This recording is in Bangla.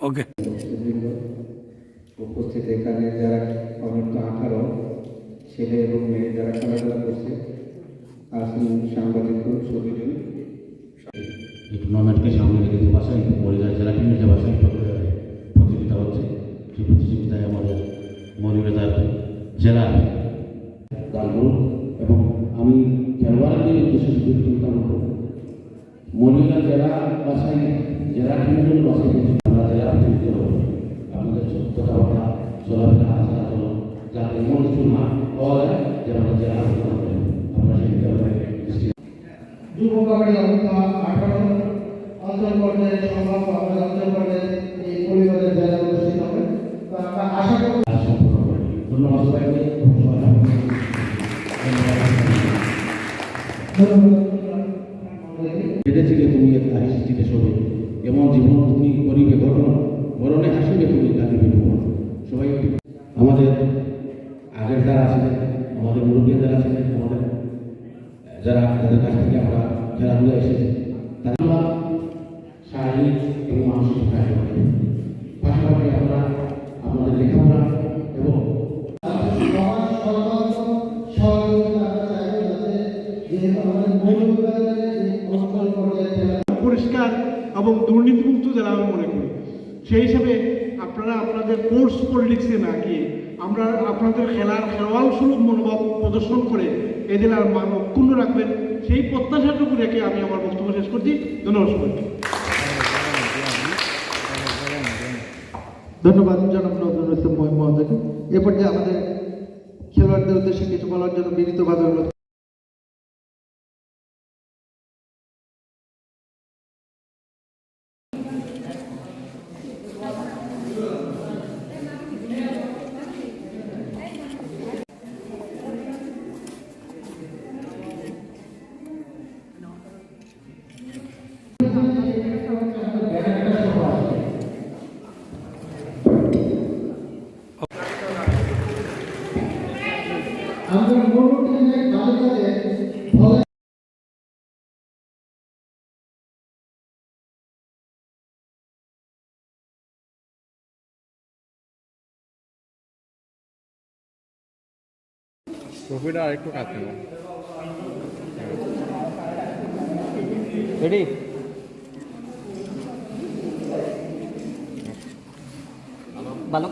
ওকে উপস্থিত এখানে যারা অনূর্ধ্ব আঠারো ছেলে এবং মেয়ে যারা খেলাধুলা করছে আসুন সাংবাদিক ছবিজন এই টুর্নামেন্টকে সামনে রেখে যে বাসায় মরিগাঁ জেলা টিমের যে বাসায় প্রতিযোগিতা হচ্ছে সেই প্রতিযোগিতায় আমাদের মরিগাঁ জেলা গান এবং আমি খেলোয়াড়দের উদ্দেশ্যে চিন্তা করব মরিগাঁ জেলা বাসায় জেলা টিমের বাসায় আমরা জেলা প্রতিযোগিত হব আমাদের কথাবার্তা চলাফেরা আচার আচরণ যাতে এমন কিছু না হওয়া যায় যে আমরা জেলা আমরা সেই দৃষ্টি যুব অবস্থা আঠারো অঞ্চল পর্যায়ে সম্ভব আমাদের অঞ্চল পর্যায়ে এই পরিবারের যারা উপস্থিত হবে তো আমরা আশা করি ধন্যবাদ সবাইকে। এবং থেকে তুমি এক হাসি সৃষ্টিতে শোবে এমন জীবন তুমি করিবে ঘটন মরণে হাসিবে তুমি, কাঁদিবে ভুবন সবাই একটু আমাদের আগের যারা আছিলেন আমাদের মুরব্বী যারা ছিলেন আমাদের, যারা যাদের কাছ থেকে আমরা খেলাধুলা এসেছি এবং দুর্নীতিমুক্ত জেলা আমি মনে করি, সেই হিসেবে আপনারা আপনাদের কোর্স পলিটিক্সে না গিয়ে আমরা আপনাদের খেলার খেলোয়াড় সুলভ মনোভাব প্রদর্শন করে এই জেলার মান অক্ষুণ্ণ রাখবেন। সেই প্রত্যাশাটুকু রেখে আমি আমার বক্তব্য শেষ করছি। ধন্যবাদ সবাইকে। ধন্যবাদ জনাব নজরুল মহোদয়কে। এ পর্যায়ে আমাদের খেলোয়াড়দের উদ্দেশ্যে কিছু বলার জন্য বিনীতভাবে অনুরোধ আমরা মূল ভলে ট্রফিটা আরেকটু কাটতে রেডি ভালো